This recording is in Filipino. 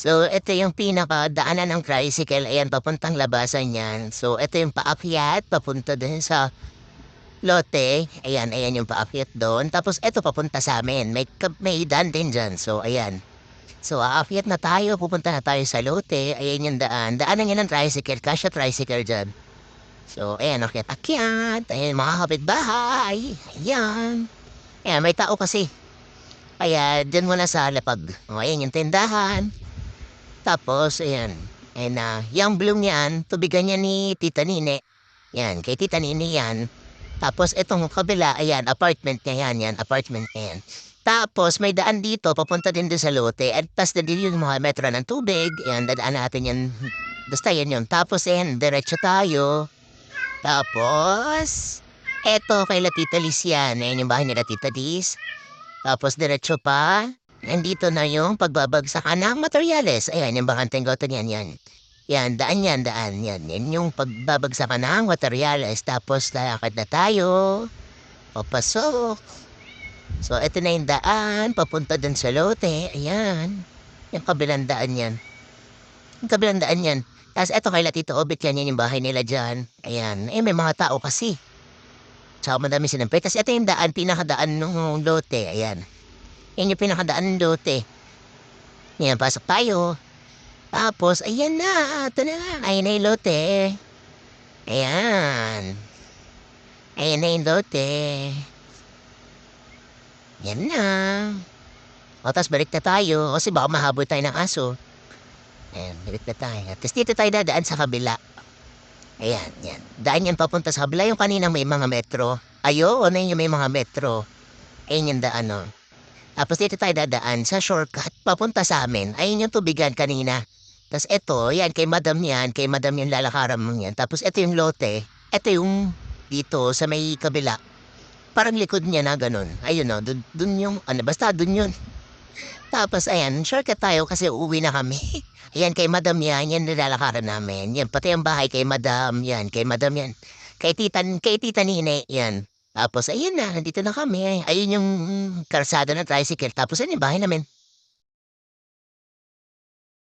So, ito yung pinakadaanan ng tricycle. Ayan, papuntang labasan yan. So, ito yung paakyat, papunta din sa lote. Ayan, ayan yung paakyat doon. Tapos, ito papunta sa amin. May, may daan din dyan. So, ayan. So, aakyat na tayo. Pupunta na tayo sa lote. Ayan yung daan. Daanan yan ng tricycle. Kasya tricycle dyan. So, ayan, akyat, akyat. Ayan, mga kapitbahay. Ayan. Ayan, may tao kasi. Kaya, dyan muna sa lapag. O, ayan yung tindahan. Tapos, ayan. Ayan na, yung bloom niyan, tubigan niya ni Tita Nine. Yan, kay Tita Nine yan. Tapos, itong kabila, ayan, apartment niya yan, yan, apartment niya yan. Tapos, may daan dito, papunta din sa lote. At tas na din yung mga metro ng tubig. Ayan, dadaan natin yan. Basta yan yun. Tapos, ayan, diretso tayo. Tapos, eto kay La Tita Liz yan. Ayan yung bahay nila Tita Liz. Tapos, diretso pa. Nandito na yung pagbabagsakan ng materyales. Ayan, yung bakanteng goto niyan, yan. Yan, daan yan, daan yan. Yan yung pagbabagsakan ng materyales. Tapos, lalakad na tayo. Papasok. So, ito na yung daan. Papunta dun sa lote. Ayan. Yung kabilang daan yan. Yung kabilang daan yan. Tapos, eto kay Latito Obit yan. Yan yung bahay nila dyan. Ayan. Eh, may mga tao kasi. Tsaka madami sinampay. Tapos, ito yung daan. Pinakadaan ng lote. Ayan. Yan yung pinakadaan ng lote. Yan, pasok tayo. Tapos, ayan na. Ito na. Ayan na yung lote. Ayan. Ayan na yung lote. Yan na. O, tapos balik na tayo. Kasi baka mahabol tayo ng aso. Ayan, balik na tayo. Tapos dito tayo dadaan sa kabila. Ayan, yan. Daan yan papunta sa kabila. Yung kanina may mga metro. Ayo, ano yung may mga metro. Ayan yung daan, no. Tapos dito tayo dadaan sa shortcut papunta sa amin. Ayun yung tubigan kanina. Tapos eto, yan, kay madam yan. Kay madam yung lalakaran mo yan. Tapos eto yung lote. Eto yung dito sa may kabila. Parang likod niya na ganun. Ayun no, dun, dun yung, ano, basta dun yun. Tapos ayan, shortcut tayo kasi uuwi na kami. Ayan, kay madam yan, yan nilalakaran namin. Yan, pati ang bahay kay madam, yan, kay madam yan. Kay tita, kay tita Nine, yan. Tapos ayun na, nandito na kami. Ayun yung kalsada ng tricycle. Tapos ayun yung bahay namin.